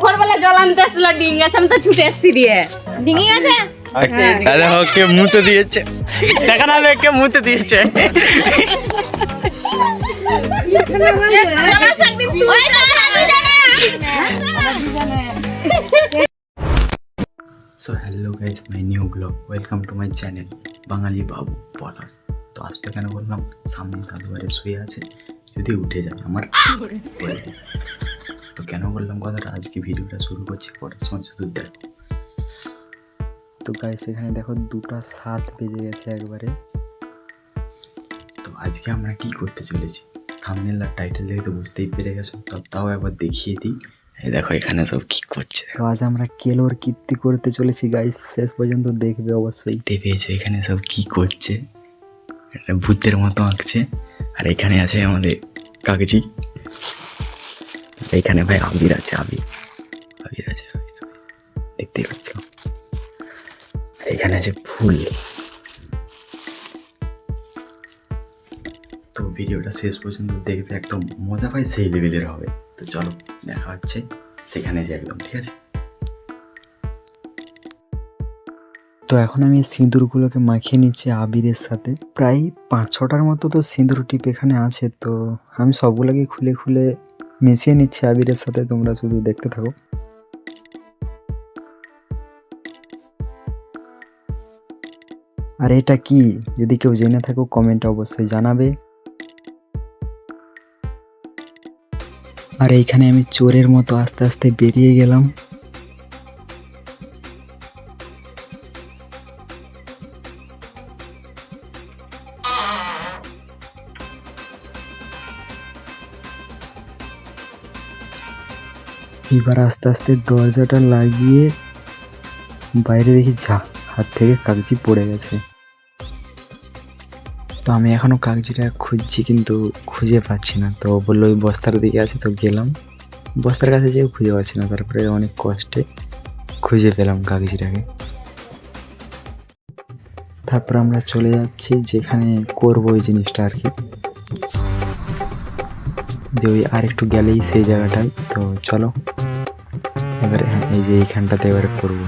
ভোরবেলা জল আনতে এসেছিল ডিঙি আছে আমি তো ছুটে এসছি দিয়ে। ডিঙি আছে? আরে ওকে মুতে দিয়েছে। দেখা না কে মুতে দিয়েছে। ওই না, না, দুজনে। So hello guys my new blog welcome to my channel Bangali Babu Palash তো আজকে কেন বললাম? সামনে দাদু বাড়ি শুয়ে আছে। যদি উঠে যায় আমার তো কেন বললাম কথাটা? আজকে ভিডিওটা শুরু করছি কটার সময় শুধু দেখো। তো গাইস সেখানে দেখো দুটা সাত বেজে গেছে একবারে। তো আজকে আমরা কি করতে চলেছি? থামনেল আর টাইটেল দেখে তো বুঝতেই পেরে গেছো। তো তাও একবার দেখিয়ে দিই। এই দেখো এখানে সব কি করছে। তো আজ আমরা কেলোর কীর্তি করতে চলেছি গাইস শেষ পর্যন্ত দেখবে অবশ্যই। পেয়েছে এখানে সব কি করছে? একটা ভূতের মতো আঁকছে। আর এখানে আছে আমাদের কাগজি। এইখানে ভাই আবির আছে, আবির। আবির আছে। দেখতেই পাচ্ছ? এইখানে আছে ফুল। তো ভিডিওটা শেষ পর্যন্ত দেখবে, একদম মজা পাই সেই লেভেলের হবে। তো চলো, দেখা হচ্ছে। সেখানে যে একদম, ঠিক আছে? তো এখন আমি সিঁদুরগুলোকে মাখিয়ে নিচ্ছি আবিরের সাথে। প্রায় পাঁচ ছটার মতো তো সিঁদুর টিপ এখানে আছে, তো আমি সবগুলোকে খুলে খুলে মিশিয়ে নিচ্ছি আবিরের সাথে, তোমরা শুধু দেখতে থাকো। আর এটা কি? যদি কেউ জেনে থাকো, কমেন্টে অবশ্যই জানাবে। আর এইখানে আমি চোরের মতো আস্তে আস্তে বেরিয়ে গেলাম। এবার আস্তে আস্তে দরজাটা লাগিয়ে বাইরে দেখি যা হাত থেকে কাগজি পড়ে গেছে। তো আমি এখনও কাগজিটা খুঁজছি কিন্তু খুঁজে পাচ্ছি না। তো বলল, ওই বস্তার দিকে আছে তো গেলাম। বস্তার কাছে যেও খুঁজে পাচ্ছি না, তারপরে অনেক কষ্টে খুঁজে পেলাম কাগজিটাকে। তারপর আমরা চলে যাচ্ছি যেখানে করব ওই জিনিসটা আর কি। যে ওই আর একটু গেলেই সেই জায়গাটায়। তো চলো, এবারে হ্যাঁ এই যে এইখানটাতে এবারে করব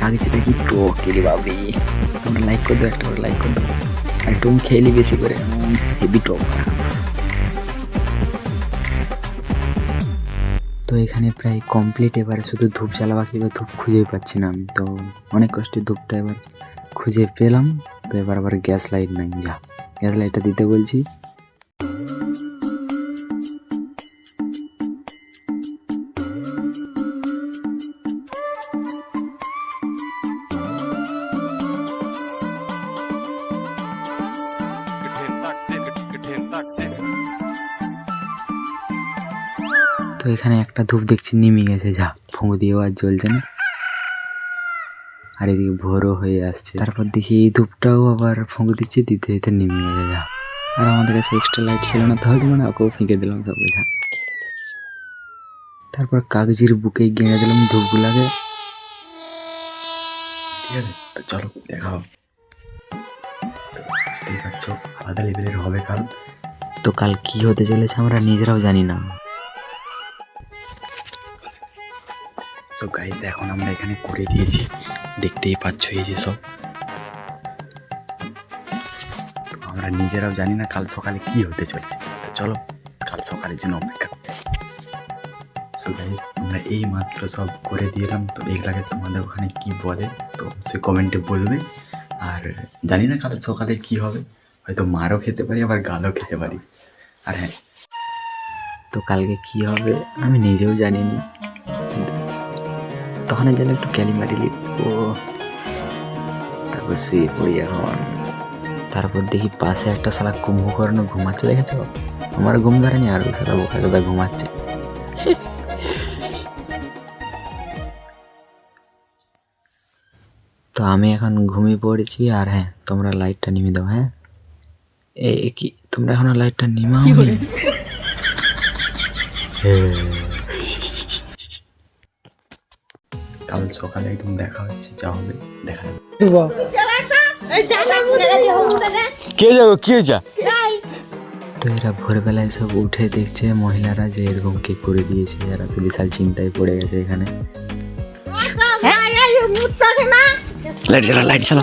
কাগজটা কি টক এলি বাবরি। তোমরা লাইক করে দাও একটা লাইক করে দাও আর টুম খেলি বেশি করে। হেভি টক তো এখানে প্রায় কমপ্লিট এবারে শুধু ধূপ জ্বালা বাকি, এবার ধূপ খুঁজেই পাচ্ছি না আমি। তো অনেক কষ্টে ধূপটা এবার খুঁজে পেলাম। তো এবার আবার গ্যাস লাইট নাই, যা। গ্যাস লাইটটা দিতে বলছি। তো এখানে একটা ধূপ দেখছি, নিমে গেছে, যা ফুঁ দিয়েও আর জ্বলছে না। আর এদিকে ভোরও হয়ে আসছে। তারপর দেখি এই ধূপটাও আবার ফুঁক দিচ্ছে, দিতে দিতে নিমে গেছে, যা। আর আমাদের কাছে এক্সট্রা লাইট ছিল না তাহলে মানে ওকেও ফিঁকে দিলাম সব যা। তারপর কাগজের বুকে গেঁড়ে দিলাম ধূপগুলাকে। ঠিক আছে, তো চলো দেখাও বুঝতেই পারছ, আলাদা লেভেলের হবে কাল। তো কাল কি হতে চলেছে আমরা নিজেরাও জানি না। তো গাইজ এখন আমরা এখানে করে দিয়েছি। দেখতেই পাচ্ছ এই যে সব। আমরা নিজেরাও জানি না কাল সকালে কি হতে চলেছে। তো চলো, কাল সকালের জন্য অপেক্ষা সো গাইজ আমরা এই মাত্র সব করে দিলাম। তো এগুলাকে তোমাদের ওখানে কি বলে, তো সে কমেন্টে বলবে। আর জানি না কাল সকালে কি হবে। হয়তো মারও খেতে পারি, আবার গালও খেতে পারি। আর হ্যাঁ তো কালকে কি হবে আমি নিজেও জানি না। তখন যেন একটু ক্যালিমারি লিখব তারপর শুয়ে পড়ি এখন। তারপর দেখি পাশে একটা শালা কুম্ভকর্ণ ঘুমাচ্ছে দেখেছ? আমার ঘুম ধরেনি আর ওই বোকা কথা ঘুমাচ্ছে? তো আমি এখন ঘুমিয়ে পড়েছি আর হ্যাঁ তোমরা লাইটটা নিমে দাও হ্যাঁ? এ কি? তোমরা এখনও লাইটটা নিমাও কাল সকালে একদম দেখা হচ্ছে যা হবে দেখা যাবে। কে যাব কি হয়েছে তো এরা ভোরবেলায় সব উঠে দেখছে মহিলারা যে এরকম কে করে দিয়েছে এরা তো বিশাল চিন্তায় পড়ে গেছে এখানে। লাইট চালা চালা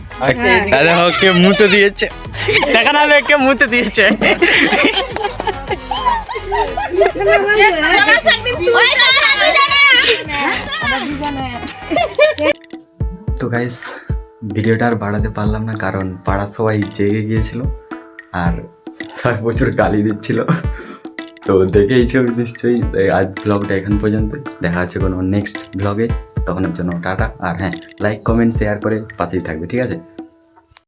দাদা মুতে দিয়েছে। দেখা না কে মুতে দিয়েছে। তো গাইস ভিডিওটা আর বাড়াতে পারলাম না কারণ পাড়ার সবাই জেগে গিয়েছিল আর সবাই প্রচুর গালি দিচ্ছিল। তো দেখেইছো নিশ্চয়ই আজ ব্লগটা এখান পর্যন্ত। দেখা হচ্ছে কোনো নেক্সট ব্লগে তখনের জন্য টাটা। আর হ্যাঁ লাইক কমেন্ট শেয়ার করে পাশেই থাকবে ঠিক আছে?